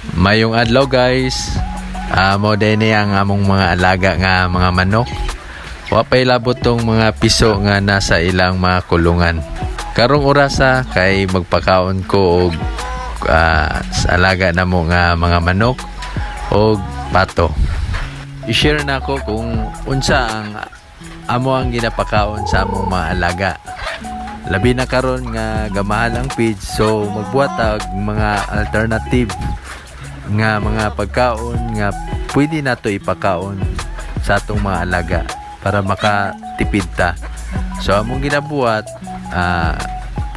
Mayong adlaw guys. Ah mo din ni ang among mga alaga nga mga manok. Wa pay labot tong mga piso nga nasa ilang mga kulungan. Karong orasa kay magpakaon ko og ah, sa alaga na mo nga mga manok og pato. I-share na ko kung unsa ang amo ang ginapakaon sa among mga alaga. Labi na karon nga gamahal ang feed so magbuhat og mga alternative nga mga pagkaon nga pwede nato ipakaon sa atong mga alaga para makatipid ta. So among ginabuhat ah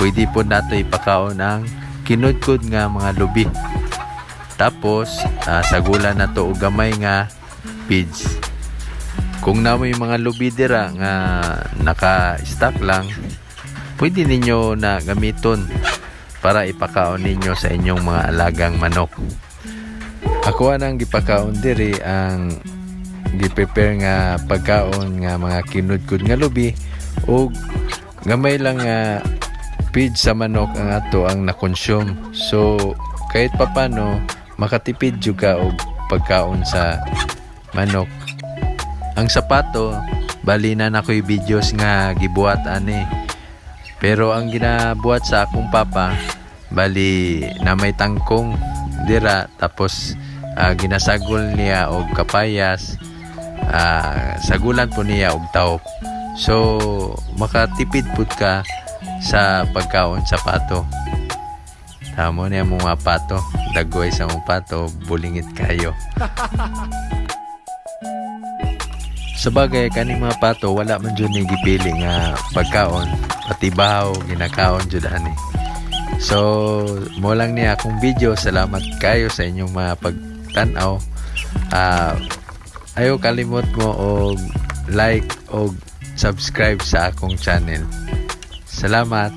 pwede po nato ipakaon ang kinudkod nga mga lubi. Tapos ah, sagulan nato og gamay nga feeds. Kung na may mga lubi dira nga naka-stock lang, pwede ninyo na gamiton para ipakaon ninyo sa inyong mga alagang manok. Ako anang gipakaon diri ang gi-prepare nga pagkaon nga mga kinudkod nga lubi o gamay lang nga feed sa manok ang ato ang na-consume. So kahit papano makatipid jud ka og pagkaon sa manok. Ang sapato bali na na ko'y videos nga gibuhat ani. Pero ang ginabuhat sa akong papa bali na may tangkong dira tapos ah, ginasagol niya og kapayas. Ah, sagulan po niya og taop so makatipid pud ka sa pagkaon sa pato. Tamo niya mo mga pato. Dagoy sa mga pato bulingit kayo. Sa bagay kaning mga pato wala man jud ni gipili nga pagkaon. Pati bahaw ginakaon jud ani. So, mo lang niya akong video. Salamat kayo sa inyong mga pagtanaw. Ah, ayaw kalimot mo og like og subscribe sa akong channel. Salamat.